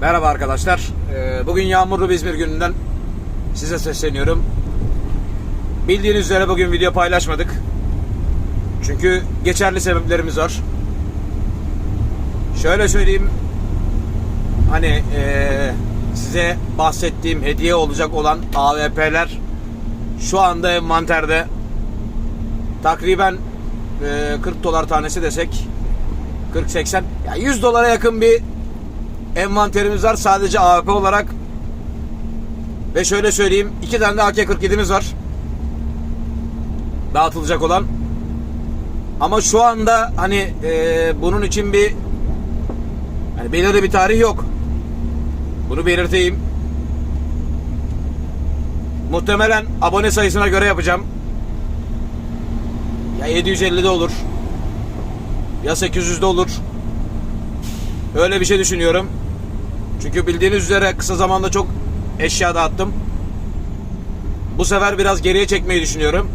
Merhaba arkadaşlar. Ee, Bugün yağmurlu İzmir gününden size sesleniyorum. Bildiğiniz üzere bugün video paylaşmadık. Çünkü geçerli sebeplerimiz var. Şöyle söyleyeyim. Hani ee, size bahsettiğim hediye olacak olan AVP'ler şu anda envanterde takriben ee, 40 dolar tanesi desek 40-80 ya 100 dolara yakın bir envanterimiz var sadece AWP olarak. Ve şöyle söyleyeyim iki tane de AK-47'miz var. Dağıtılacak olan. Ama şu anda hani e, bunun için bir hani belirli bir tarih yok. Bunu belirteyim. Muhtemelen abone sayısına göre yapacağım. Ya 750'de olur. Ya 800'de olur. Öyle bir şey düşünüyorum. Çünkü bildiğiniz üzere kısa zamanda çok eşya dağıttım. Bu sefer biraz geriye çekmeyi düşünüyorum.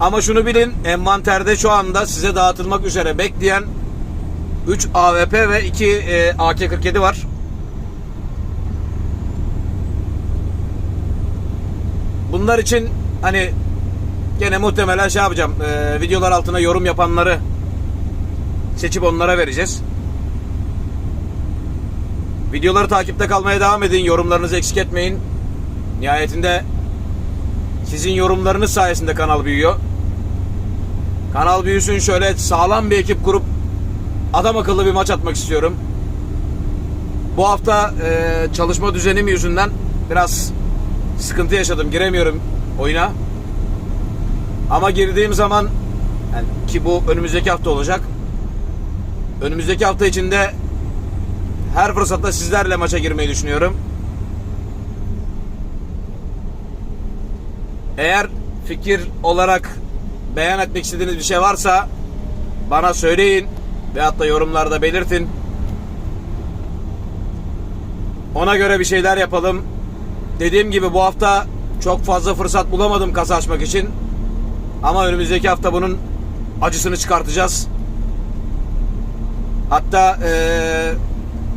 Ama şunu bilin, envanterde şu anda size dağıtılmak üzere bekleyen 3 AWP ve 2 e, AK-47 var. Bunlar için hani gene muhtemelen şey yapacağım. e, videolar altına yorum yapanları seçip onlara vereceğiz. Videoları takipte kalmaya devam edin. Yorumlarınızı eksik etmeyin. Nihayetinde sizin yorumlarınız sayesinde kanal büyüyor. Kanal büyüsün şöyle sağlam bir ekip kurup adam akıllı bir maç atmak istiyorum. Bu hafta e, çalışma düzenim yüzünden biraz sıkıntı yaşadım. Giremiyorum oyuna. Ama girdiğim zaman yani ki bu önümüzdeki hafta olacak. Önümüzdeki hafta içinde her fırsatta sizlerle maça girmeyi düşünüyorum. Eğer fikir olarak beyan etmek istediğiniz bir şey varsa bana söyleyin veyahut da yorumlarda belirtin. Ona göre bir şeyler yapalım. Dediğim gibi bu hafta çok fazla fırsat bulamadım kasa açmak için. Ama önümüzdeki hafta bunun acısını çıkartacağız. Hatta eee,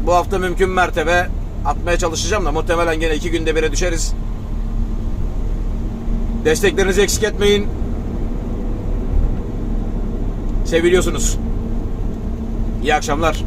bu hafta mümkün mertebe atmaya çalışacağım da muhtemelen gene iki günde bire düşeriz. Desteklerinizi eksik etmeyin. Seviliyorsunuz. İyi akşamlar.